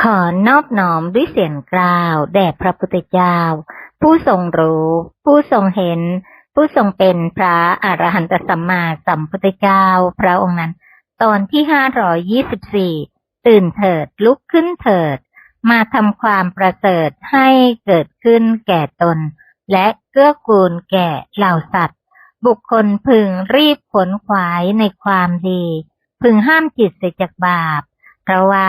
ขอนอบน้อมด้วยเสียงกล่าวแด่พระพุทธเจ้า ผู้ทรงรู้ ผู้ทรงเห็น ผู้ทรงเป็นพระอรหันตสัมมาสัมพุทธเจ้า พระองค์นั้น ตอนที่ห้าร้อยยี่สิบสี่ตื่นเถิดลุกขึ้นเถิด มาทำความประเสริฐให้เกิดขึ้นแก่ตน และเกื้อกูลแก่เหล่าสัตว์ บุคคลพึงรีบขนขวายในความดี พึงห้ามจิตเสียจากบาป เพราะว่า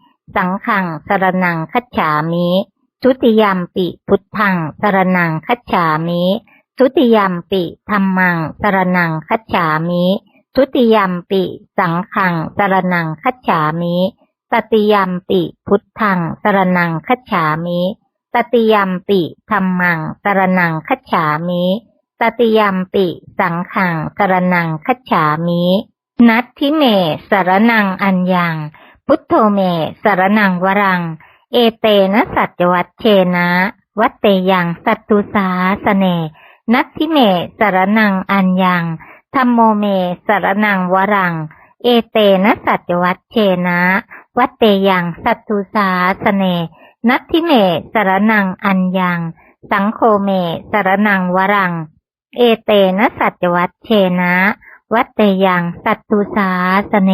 สังฆังสรนังคัจฉามิทุติยมปิพุทธังสรนังคัจฉามิทุติยมปิธัมมังสรนังคัจฉามิทุติยมปิ สังฆังสรนังคัจฉามิตติยมปิ พุทธังสรนังคัจฉามิตติยมปิธัมมังสรนังคัจฉามิตติยมปิ สังขังสรนังคัจฉามิ นัตทิเมสรนังอัญญัง พุทโธเมสรนังวรัง เอเตนะสัจวัตเชนะ วัตเตยังสัตตุสาสเน นัตทิเมสรนังอัญญังธรรมโมเมสรนังวรัง เอเตนะสัจวัตเชนะ วัตเตยังสัตตุสาสเน นัตทิเมสรนังอัญญัง สังโฆเมสรนังวรัง เอเตนะสัจวัตเชนะ วัตเตยังสัตตุสาสเน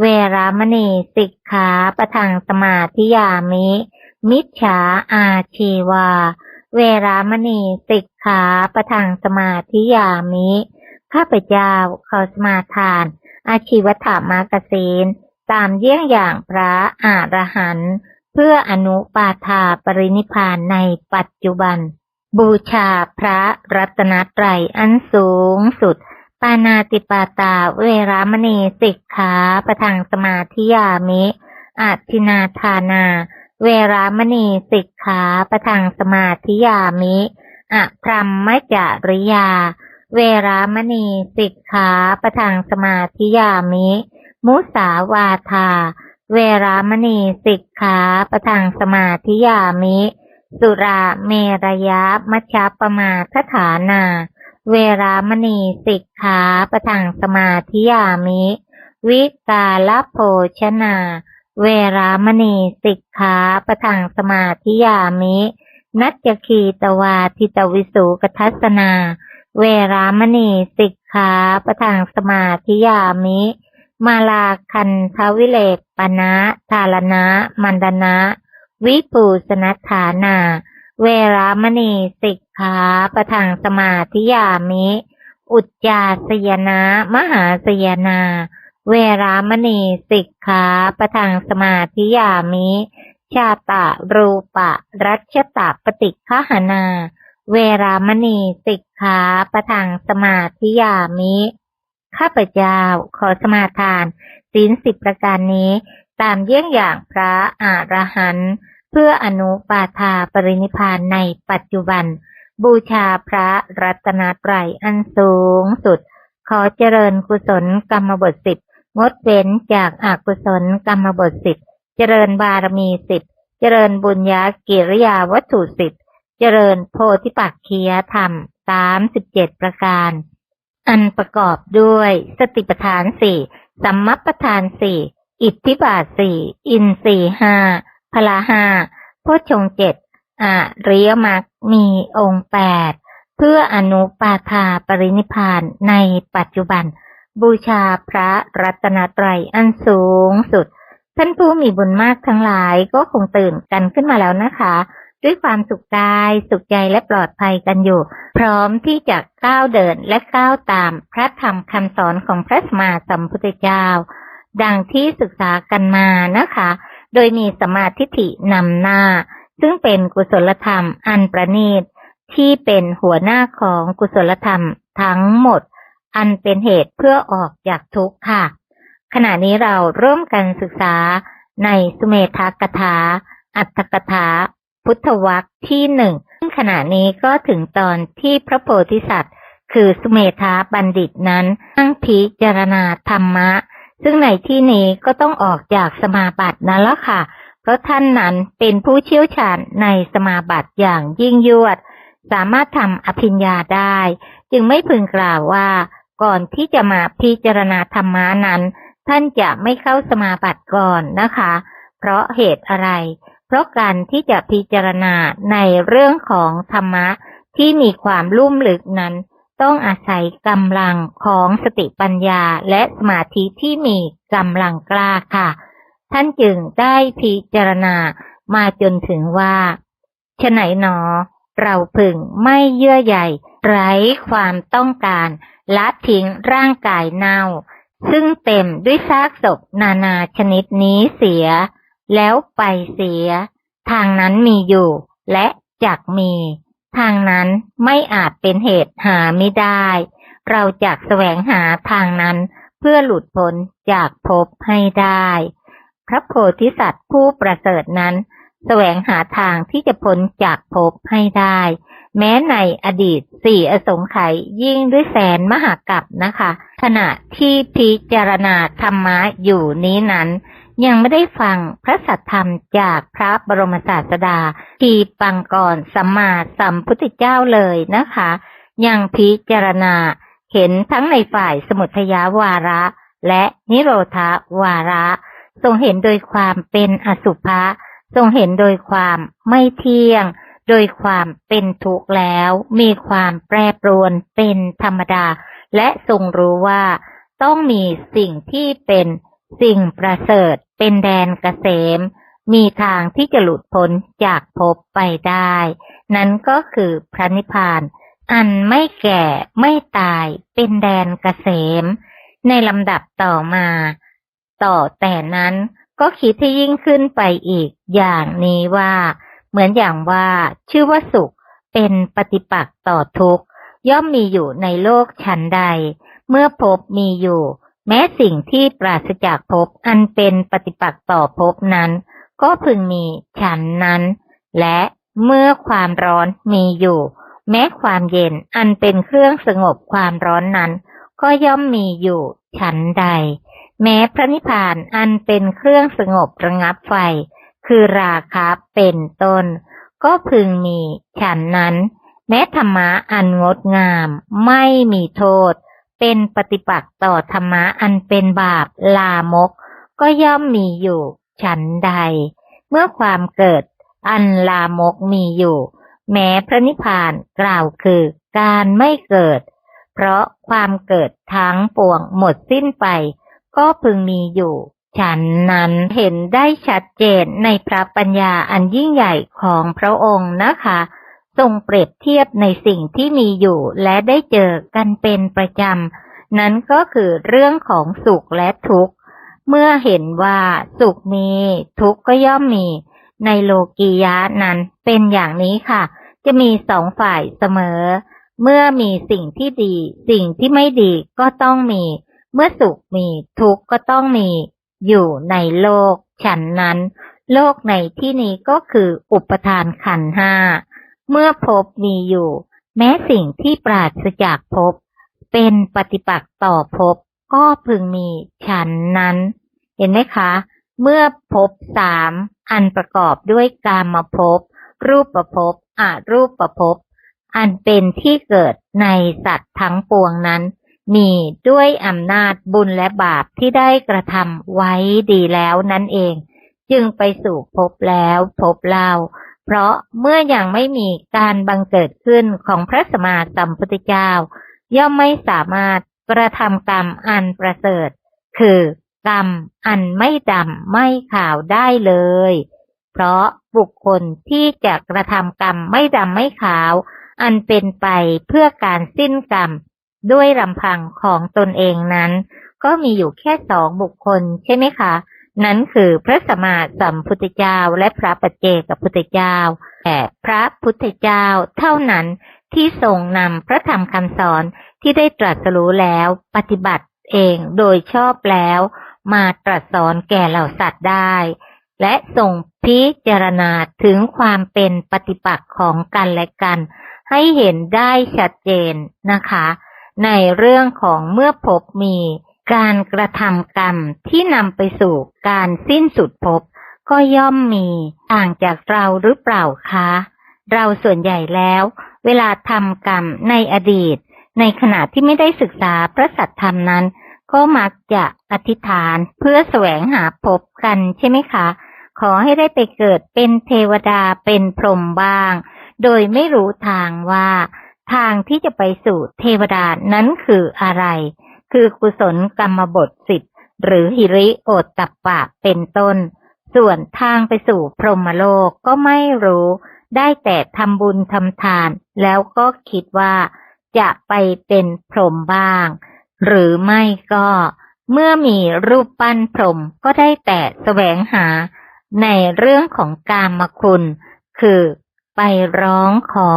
เวรามณีสิกขาประทังสมาธิยามิ มิจฉาอาชีวา เวรามณีสิกขาประทังสมาธิยามิข้าพเจ้าขอสมาทาน อาชีวถามากสินตามเยี่ยงอย่างพระอรหันต์เพื่ออนุปาทาปรินิพพานในปัจจุบัน บูชาพระรัตนตรัยอันสูงสุด ปานาติปาตาเวรามณีสิกขาประทังสมาธิยามิอาทินาทานา เวรามณีสิกขาประทังสมาธิยามิอะพรหมจาริยา เวรามณีสิกขาประทังสมาธิยามิ มุสาวาทา เวรามณีสิกขาประทังสมาธิยามิ สุราเมรยะมัชฌปมาทฐานา เวรามณีสิกขาประทังสมาธิยามิ วิกาลโภชนา เวรามณีสิกขาประทังสมาธิยามิ นัจจคีตวาทิตวิสุกทัสนา เวรามณีสิกขาประทังสมาธิยามิ มาลาคันทวิเลปปนะทาลนะมันดนะ วิปูสนัฐานา เวรามณีสิกขาประทังสมาธิยามิ อุจจาสยนะมหาสยนา เวรามณีสิกขาประทังสมาธิยามิ ชาตะรูปะ รัชตะปฏิฆหนา เวรามณีสิกขาประทังสมาธิยามิ ข้าพเจ้าขอสมาทานศีลสิบประการนี้ ตามเยี่ยงอย่างพระอรหันต์ เพื่ออนุปาทาปรินิพานในปัจจุบัน บูชาพระรัตนตรัยอันสูงสุด ขอเจริญกุศลกรรมบทสิบงดเว้นจากอากุศลกรรมบทสิบเจริญบารมีสิบเจริญบุญญากิริยาวัตถุสิบเจริญโพธิปักคียธรรมสามสิบเจ็ดประการ อันประกอบด้วยสติปัฏฐานสี่สัมมัปปทานสี่อิทธิบาทสี่อินทรีห้า พละห้าโพชงเจ็ดอะริยมรรคมีองค์แปดเพื่ออนุปาทาปรินิพพานในปัจจุบัน บูชาพระรัตนตรัยอันสูงสุด ท่านผู้มีบุญมากทั้งหลายก็คงตื่นกันขึ้นมาแล้วนะคะ ด้วยความสุขกายสุขใจและปลอดภัยกันอยู่ พร้อมที่จะก้าวเดินและก้าวตามพระธรรมคำสอนของพระสมมาสัมพุทธเจ้า ดังที่ศึกษากันมานะคะ โดยมีสมาธิฐินำหน้า ซึ่งเป็นกุศลธรรมอันประณีตที่เป็นหัวหน้าของกุศลธรรมทั้งหมด อันเป็นเหตุเพื่อออกจากทุกข์ค่ะ ขณะนี้เราร่วมกันศึกษาในสุเมธากถา อัตถกถา พุทธวักที่หนึ่งซึ่งขณะนี้ก็ถึงตอนที่พระโพธิสัตว์ คือสุเมธาบัณฑิตนั้นนั่งพิจารณาธรรมะ ซึ่งในที่นี้ก็ต้องออกจากสมาบัตินั่นละค่ะ เพราะท่านนั้นเป็นผู้เชี่ยวชาญในสมาบัติอย่างยิ่งยวด สามารถทำอภิญญาได้ จึงไม่พึงกล่าวว่า ก่อนที่จะมาพิจารณาธรรมะนั้น ท่านจะไม่เข้าสมาบัติก่อนนะคะ เพราะเหตุอะไร เพราะการที่จะพิจารณาในเรื่องของธรรมะที่มีความลุ่มลึกนั้น ต้องอาศัยกำลังของสติปัญญาและสมาธิที่มีกำลังกล้าค่ะ ท่านจึงได้พิจารณามาจนถึงว่าฉไหนหนอ เราพึงไม่เยื่อใยไร้ความต้องการละทิ้งร่างกายเน่า ซึ่งเต็มด้วยซากศพนานาชนิดนี้เสีย แล้วไปเสีย ทางนั้นมีอยู่และจักมี ทางนั้นไม่อาจเป็นเหตุหาไม่ได้ เราจักแสวงหาทางนั้นเพื่อหลุดพ้นจากภพให้ได้ พระโพธิสัตว์ผู้ประเสริฐนั้น แสวงหาทางที่จะพ้นจากภพให้ได้ แม้ในอดีตสี่อสงไขยยิ่งด้วยแสนมหากัปนะคะ ขณะที่พิจารณาธรรมะอยู่นี้นั้น ยังไม่ได้ฟังพระสัทธรรมจากพระบรมศาสดา ทีปังกรสัมมาสัมพุทธเจ้าเลยนะคะ ยังพิจารณาเห็นทั้งในฝ่ายสมุทยาวาระ และนิโรธาวาระ ทรงเห็นโดยความเป็นอสุภะทรงเห็นโดยความไม่เที่ยง โดยความเป็นทุกข์แล้ว มีความแปรปรวนเป็นธรรมดา และทรงรู้ว่า ต้องมีสิ่งที่เป็นสิ่งประเสริฐ เป็นแดนเกษม มีทางที่จะหลุดพ้นจากภพไปได้ นั้นก็คือพระนิพพาน อันไม่แก่ไม่ตายเป็นแดนเกษม ในลำดับต่อมา ต่อแต่นั้นก็คิดที่ยิ่งขึ้นไปอีกอย่างนี้ว่า เหมือนอย่างว่าชื่อว่าสุขเป็นปฏิปักษ์ต่อทุกข์ย่อมมีอยู่ในโลกชั้นใด เมื่อภพมีอยู่ แม้สิ่งที่ปราศจากภพอันเป็นปฏิปักษ์ต่อภพนั้น ก็พึงมีฉันนั้น และเมื่อความร้อนมีอยู่ แม้ความเย็นอันเป็นเครื่องสงบความร้อนนั้น ก็ย่อมมีอยู่ฉันใด แม้พระนิพพานอันเป็นเครื่องสงบระงับไฟ คือราคะเป็นต้น ก็พึงมีฉันนั้น แม้ธรรมะอันงดงาม ไม่มีโทษ เป็นปฏิปักษ์ต่อธรรมะอันเป็นบาปลามก ก็ย่อมมีอยู่ ฉันใด เมื่อความเกิดอันลามกมีอยู่ แม้พระนิพพานกล่าวคือการไม่เกิด เพราะความเกิดทั้งปวงหมดสิ้นไป ก็พึงมีอยู่ ฉันนั้นเห็นได้ชัดเจนในพระปัญญาอันยิ่งใหญ่ของพระองค์นะคะ ทรงเปรียบเทียบในสิ่งที่มีอยู่และได้เจอกันเป็นประจำ นั้นก็คือเรื่องของสุขและทุกข์ เมื่อเห็นว่าสุขมี ทุกข์ก็ย่อมมี ในโลกียะนั้นเป็นอย่างนี้ค่ะ จะมีสองฝ่ายเสมอ เมื่อมีสิ่งที่ดี สิ่งที่ไม่ดีก็ต้องมี เมื่อสุขมีทุกข์ก็ต้องมี อยู่ในโลกฉันนั้น โลกในที่นี้ก็คืออุปทานขันห้า เมื่อภพมีอยู่ แม้สิ่งที่ปราศจากภพเป็นปฏิปักษ์ต่อภพก็พึงมีฉันนั้น เห็นไหมคะ เมื่อภพสามอันประกอบด้วยกามภพรูปประภพอารูปประภพอันเป็นที่เกิดในสัตว์ทั้งปวงนั้น มีด้วยอำนาจบุญและบาปที่ได้กระทำไว้ดีแล้วนั่นเอง จึงไปสู่ภพแล้วภพเล่า เพราะเมื่อยังไม่มีการบังเกิดขึ้นของพระสมมาสัมพุทธเจ้า ย่อมไม่สามารถกระทำกรรมอันประเสริฐ คือกรรมอันไม่ดำไม่ขาวได้เลย เพราะบุคคลที่จะกระทำกรรมไม่ดำไม่ขาว อันเป็นไปเพื่อการสิ้นกรรม ด้วยลำพังของตนเองนั้น ก็มีอยู่แค่สองบุคคลใช่ไหมคะ นั้นคือพระสมมาสัมพุทธเจ้าและพระปัจเจกพุทธเจ้าแต่พระพุทธเจ้าเท่านั้นที่ทรงนำพระธรรมคำสอนที่ได้ตรัสรู้แล้วปฏิบัติเองโดยชอบแล้ว มาตรัสสอนแก่เหล่าสัตว์ได้ และส่งพิจารณาถึงความเป็นปฏิปักษ์ของกันและกัน ให้เห็นได้ชัดเจนนะคะ ในเรื่องของเมื่อพบมี การกระทำกรรมที่นำไปสู่การสิ้นสุดภพก็ย่อมมีต่างจากเราหรือเปล่าคะ เราส่วนใหญ่แล้ว เวลาทำกรรมในอดีต ในขณะที่ไม่ได้ศึกษาพระสัทธรรมนั้น ก็มักจะอธิษฐานเพื่อแสวงหาภพกันใช่ไหมคะ ขอให้ได้ไปเกิดเป็นเทวดาเป็นพรหมบ้าง โดยไม่รู้ทางว่า ทางที่จะไปสู่เทวดานั้นคืออะไร คือกุศลกรรมบทสิบหรือหิริโอตตัปปะเป็นต้น ส่วนทางไปสู่พรหมโลกก็ไม่รู้ ได้แต่ทำบุญทำทาน แล้วก็คิดว่าจะไปเป็นพรหมบ้าง หรือไม่ก็ เมื่อมีรูปปั้นพรหมก็ได้แต่แสวงหา ในเรื่องของกามคุณ คือไปร้องขอ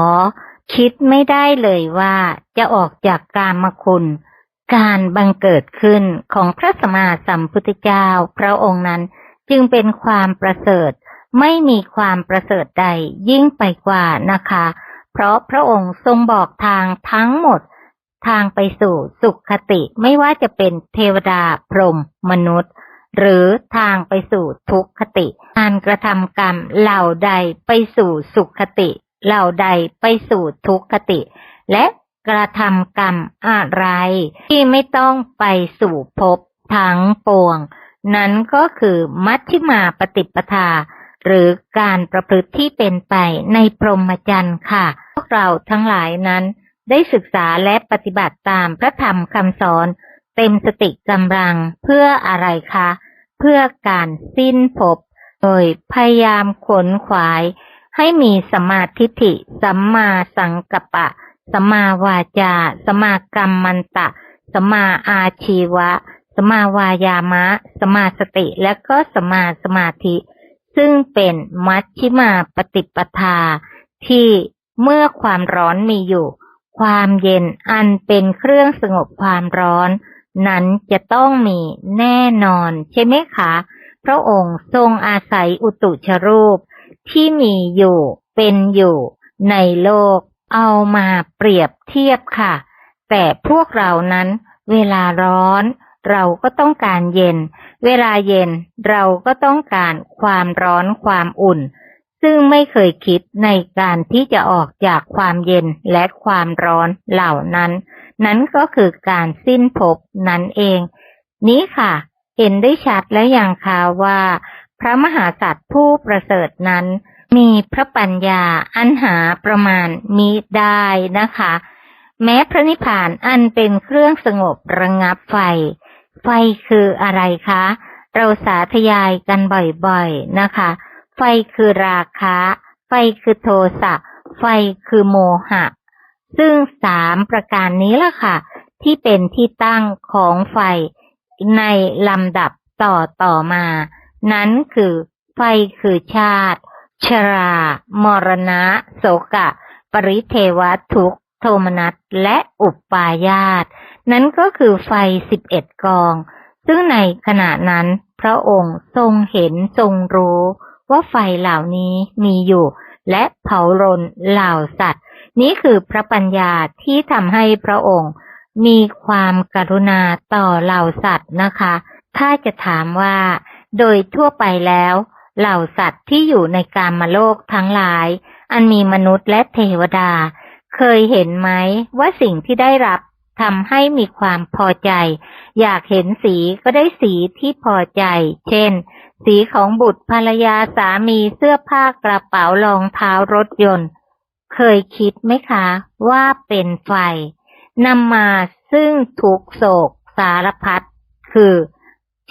คิดไม่ได้เลยว่าจะออกจากกามคุณ การบังเกิดขึ้นของพระสมมาสัมพุทธเจ้าพระองค์นั้นจึงเป็นความประเสริฐ ไม่มีความประเสริฐใดยิ่งไปกว่านะคะ เพราะพระองค์ทรงบอกทางทั้งหมด ทางไปสู่สุขคติไม่ว่าจะเป็นเทวดาพรหมมนุษย์ หรือทางไปสู่ทุกขติการกระทำกรรมเหล่าใดไปสู่สุขคติ เหล่าใดไปสู่ทุกขติ และ กระทำกรรมอะไร ที่ไม่ต้องไปสู่ภพทั้งปวง นั้นก็คือมัชฌิมาปฏิปทา หรือการประพฤติที่เป็นไปในพรหมจรรย์ค่ะ พวกเราทั้งหลายนั้นได้ศึกษาและปฏิบัติตามพระธรรมคำสอนเต็มสติกำลังเพื่ออะไรคะ เพื่อการสิ้นภพโดยพยายามขนขวาย ให้มีสมาทิฏฐิสัมมาสังกัปปะ สัมมาวาจาสัมมากรรมมันตะสัมมาอาชีวะสัมมาวายามะสัมมาสติ และก็สัมมาสมาธิ ซึ่งเป็นมัชฌิมาปฏิปทา ที่เมื่อความร้อนมีอยู่ ความเย็นอันเป็นเครื่องสงบความร้อน นั้นจะต้องมีแน่นอน ใช่ไหมคะ พระองค์ทรงอาศัยอุตุชรูป ที่มีอยู่เป็นอยู่ในโลก เอามาเปรียบเทียบค่ะ แต่พวกเรานั้น เวลาร้อน เราก็ต้องการเย็น เวลาเย็นเราก็ต้องการความร้อนความอุ่น ซึ่งไม่เคยคิดในการที่จะออกจากความเย็นและความร้อนเหล่านั้น นั้นก็คือการสิ้นภพนั่นเอง นี้ค่ะ เห็นได้ชัดแล้วอย่างค่ะว่า พระมหากษัตริย์ผู้ประเสริฐนั้น มีพระปัญญาอันหาประมาณมิได้นะคะ แม้พระนิพพานอันเป็นเครื่องสงบระงับไฟ ไฟคืออะไรคะ เราสาธยายกันบ่อยๆนะคะ ไฟคือราคะ ไฟคือโทสะ ไฟคือโมหะ ซึ่งสามประการนี้ล่ะค่ะ ที่เป็นที่ตั้งของไฟในลำดับต่อต่อมา นั้นคือไฟคือชาติ ชรา มรณะ โสกะริเทวทุกโทมนัส และอุปปายาต นั้นก็คือไฟสิบเอ็ดกอง ซึ่งในขณะนั้นพระองค์ทรงเห็นทรงรู้ว่าไฟเหล่านี้มีอยู่ และเผารนเหล่าสัตว์ นี้คือพระปัญญาที่ทำให้พระองค์ มีความกรุณาต่อเหล่าสัตว์นะคะ ถ้าจะถามว่า โดยทั่วไปแล้ว เหล่าสัตว์ที่อยู่ในกามโลกทั้งหลาย อันมีมนุษย์และเทวดา เคยเห็นไหมว่าสิ่งที่ได้รับทำให้มีความพอใจ อยากเห็นสีก็ได้สีที่พอใจ เช่น สีของบุตรภรรยาสามีเสื้อผ้ากระเป๋ารองเท้ารถยนต์ เคยคิดไหมคะว่าเป็นไฟนำมาซึ่งทุกโศกสารพัดคือ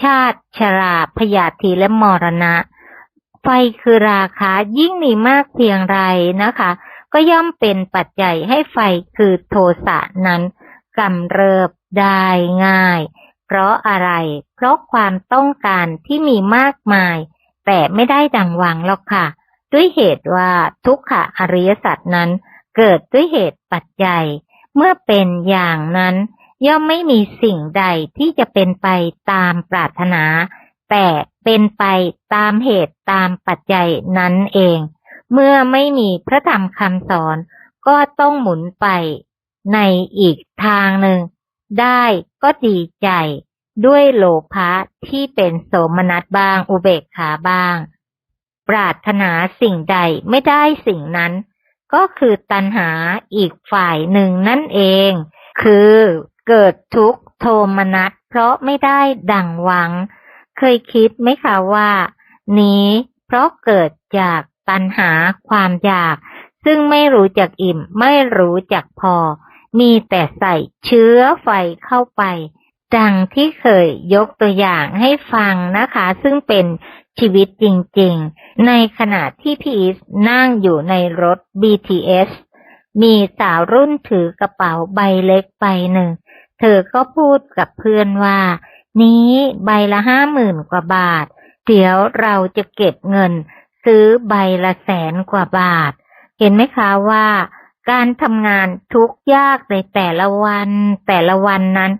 ชาติชราพยาธิและมรณะ ไฟคือราคายิ่งมีมากเพียงไรนะคะ ก็ย่อมเป็นปัจจัยให้ไฟคือโทสะนั้นกำเริบได้ง่าย เพราะอะไร เพราะความต้องการที่มีมากมาย แต่ไม่ได้ดังหวังหรอกค่ะ ด้วยเหตุว่าทุกขะอริยสัจนั้น เกิดด้วยเหตุปัจจัย เมื่อเป็นอย่างนั้น ย่อมไม่มีสิ่งใดที่จะเป็นไปตามปรารถนา แต่ เป็นไปตามเหตุตามปัจจัยนั้นเอง เมื่อไม่มีพระธรรมคำสอนก็ต้องหมุนไปในอีกทางหนึ่ง ได้ก็ดีใจ ด้วยโลภะที่เป็นโสมนัสบ้างอุเบกขาบ้าง ปรารถนาสิ่งใดไม่ได้สิ่งนั้น ก็คือตัณหาอีกฝ่ายหนึ่งนั่นเอง คือเกิดทุกข์โทมนัสเพราะไม่ได้ดังหวัง เคยคิดไหมคะว่า นี้ เพราะเกิดจากตัณหาความอยาก ซึ่งไม่รู้จักอิ่ม ไม่รู้จักพอ มีแต่ใส่เชื้อไฟเข้าไป ดังที่เคยยกตัวอย่างให้ฟังนะคะ ซึ่งเป็นชีวิตจริงๆ ในขณะที่พี่อีสนั่งอยู่ในรถ BTS มีสาวรุ่นถือกระเป๋าใบเล็กใบหนึ่ง เธอก็พูดกับเพื่อนว่า นี้ใบละห้าหมื่นกว่าบาท เดี๋ยวเราจะเก็บเงิน ซื้อใบละแสนกว่าบาท เห็นไหมคะว่า การทำงานทุกยากในแต่ละวัน แต่ละวันนั้น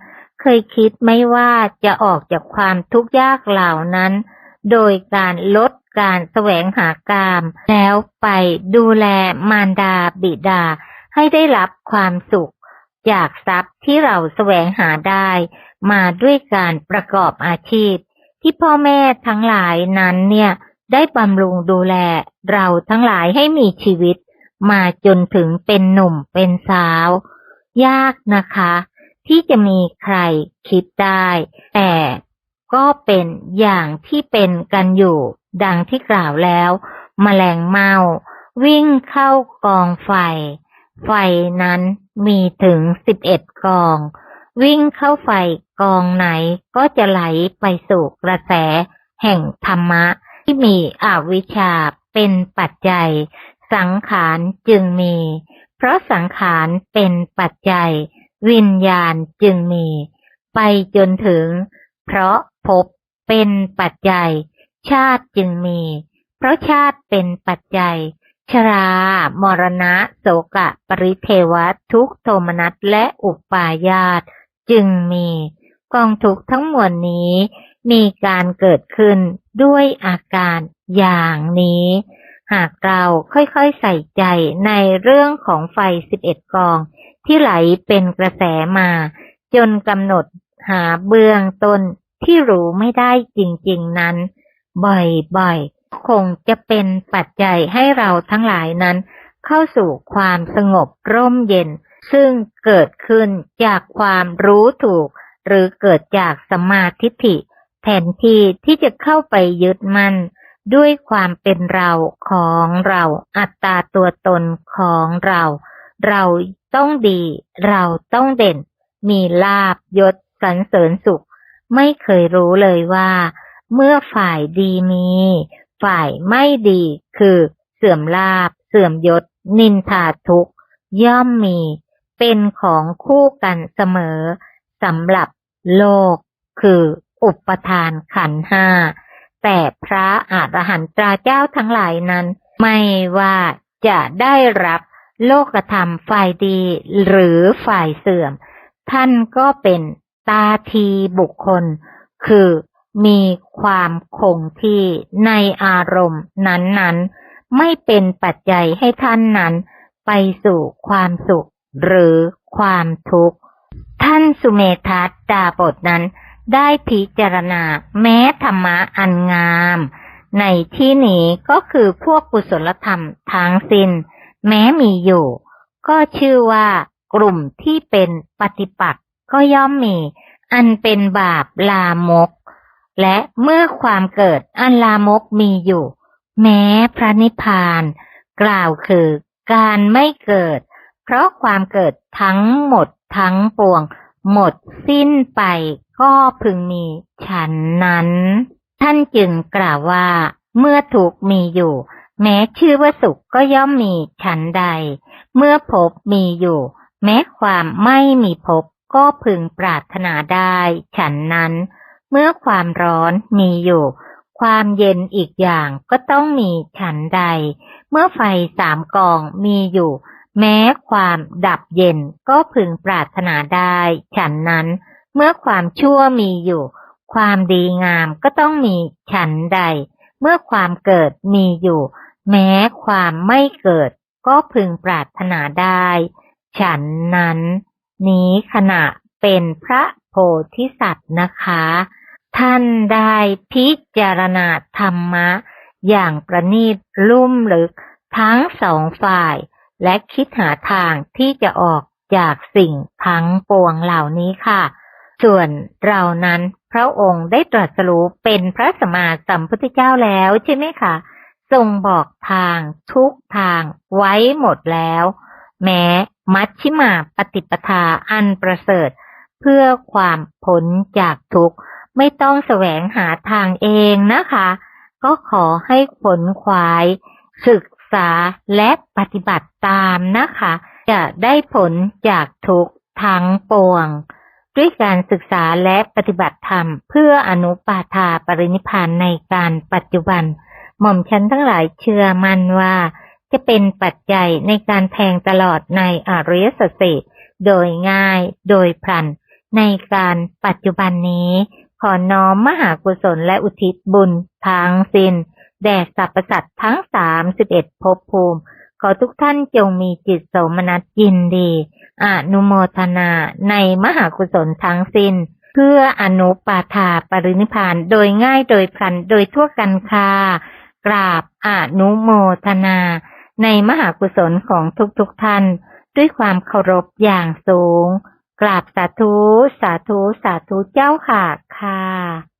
เคยคิดไหมว่าจะออกจากความทุกข์ยากเหล่านั้น โดยการลดการแสวงหากาม แล้วไปดูแลมารดาบิดา ให้ได้รับความสุข จากทรัพย์ที่เราแสวงหาได้ มาด้วยการประกอบอาชีพ ที่พ่อแม่ทั้งหลายนั้นเนี่ยได้บำรุงดูแลเราทั้งหลายให้มีชีวิต มาจนถึงเป็นหนุ่มเป็นสาว ยากนะคะ ที่จะมีใครคิดได้ แต่ก็เป็นอย่างที่เป็นกันอยู่ ดังที่กล่าวแล้วมแมลงเมาวิ่งเข้ากองไฟ ไฟนั้นมีถึงสิบเอ็ดกอง วิ่งเข้าไฟกองไหนก็จะไหลไปสู่กระแส แห่งธรรมะ ที่มีอวิชชาเป็นปัจจัย สังขารจึงมี เพราะสังขารเป็นปัจจัย วิญญาณจึงมี ไปจนถึง เพราะพบเป็นปัจจัย ชาติจึงมี เพราะชาติเป็นปัจจัย ชรา มรณะ โสกะ ปริเทวะ ทุกโทมนัสและอุปาญาต จึงมีกองทุกทั้งมวลนี้ มีการเกิดขึ้นด้วยอาการอย่างนี้ หากเราค่อยๆใส่ใจในเรื่องของไฟสิบเอ็ดกองที่ไหลเป็นกระแสมา จนกำหนดหาเบื้องต้นที่รู้ไม่ได้จริงๆนั้น บ่อยๆ คงจะเป็นปัจจัยให้เราทั้งหลายนั้น เข้าสู่ความสงบร่มเย็น ซึ่งเกิดขึ้นจากความรู้ถูก หรือเกิดจากสมาธิิแทนที่ที่จะเข้าไปยึดมัน่นด้วยความเป็นเราของเราอัตตาตัวตนของเรา เราต้องดี เราต้องเด่น มีลาบยศสรรเสริญสุข ไม่เคยรู้เลยว่า เมื่อฝ่ายดีมี ฝ่ายไม่ดีคือเสื่อมลาบ เสื่อมยศ นินทาทุกย่อมมี เป็นของคู่กันเสมอสำหรับโลกคืออุปทานขันห้า แต่พระอรหันตราเจ้าทั้งหลายนั้น ไม่ว่าจะได้รับโลกธรรมฝ่ายดีหรือฝ่ายเสื่อม ท่านก็เป็นตาทีบุคคล คือมีความคงที่ในอารมณ์นั้นๆ ไม่เป็นปัจจัยให้ท่านนั้น ไปสู่ความสุข หรือความทุกข์ ท่านสุเมทัสดาบทนั้น ได้พิจารณาแม้ธรรมะอันงาม ในที่นี้ก็คือพวกกุศลธรรมทั้งสิ้น แม้มีอยู่ ก็ชื่อว่ากลุ่มที่เป็นปฏิปักษ์ก็ย่อมมี อันเป็นบาปลามก และเมื่อความเกิดอันลามกมีอยู่ แม้พระนิพพาน กล่าวคือการไม่เกิด เพราะความเกิดทั้งหมดทั้งปวง หมดสิ้นไปก็พึงมีฉันนั้น ท่านจึงกล่าวว่า เมื่อถูกมีอยู่ แม้ชื่อว่าสุขก็ย่อมมีฉันใด เมื่อภพมีอยู่ แม้ความไม่มีภพก็พึงปรารถนาได้ฉันนั้น เมื่อความร้อนมีอยู่ ความเย็นอีกอย่างก็ต้องมีฉันใด เมื่อไฟสามกองมีอยู่ แม้ความดับเย็นก็พึงปรารถนาได้ ฉันนั้นเมื่อความชั่วมีอยู่ ความดีงามก็ต้องมีฉันใด เมื่อความเกิดมีอยู่ แม้ความไม่เกิดก็พึงปรารถนาได้ ฉันนั้น นี้ขณะเป็นพระโพธิสัตว์นะคะ ท่านได้พิจารณาธรรมะ อย่างประณีตลุ่มลึกทั้งสองฝ่าย และคิดหาทางที่จะออกจากสิ่งทั้งปวงเหล่านี้ค่ะ ส่วนเรานั้นพระองค์ได้ตรัสรู้เป็นพระสัมมาสัมพุทธเจ้าแล้วใช่ไหมคะทรงบอกทางทุกทางไว้หมดแล้ว แม้มัชชิมาปฏิปทาอันประเสริฐ เพื่อความพ้นจากทุกข์ไม่ต้องแสวงหาทางเองนะคะ ก็ขอให้ขนขวาย ศึก ษาและปฏิบัติตามนะคะ จะได้ผลจากทุกทั้งปวง ด้วยการศึกษาและปฏิบัติธรรม เพื่ออนุปาทาปรินิพานในการปัจจุบัน หม่อมฉันทั้งหลายเชื่อมั่นว่า จะเป็นปัจจัยในการแทงตลอดในอริยสัจสี่โดยง่ายโดยพลัน ในการปัจจุบันนี้ ขอน้อมมหากุศลและอุทิศบุญทั้งสิ้น แด่สรรพสัตว์ทั้งสามสิบเอ็ดภพภูมิ ขอทุกท่านจงมีจิตโสมนัสยินดีอนุโมทนาในมหากุศลทั้งสิ้น เพื่ออนุปาทาปรินิพพานโดยง่ายโดยพลันโดยทั่วกันค่ะกราบอนุโมทนา ในมหากุศลของทุกๆทท่าน ด้วยความเคารพอย่างสูง กราบสาธุ สาธุ สาธุเจ้าค่ะค่ะ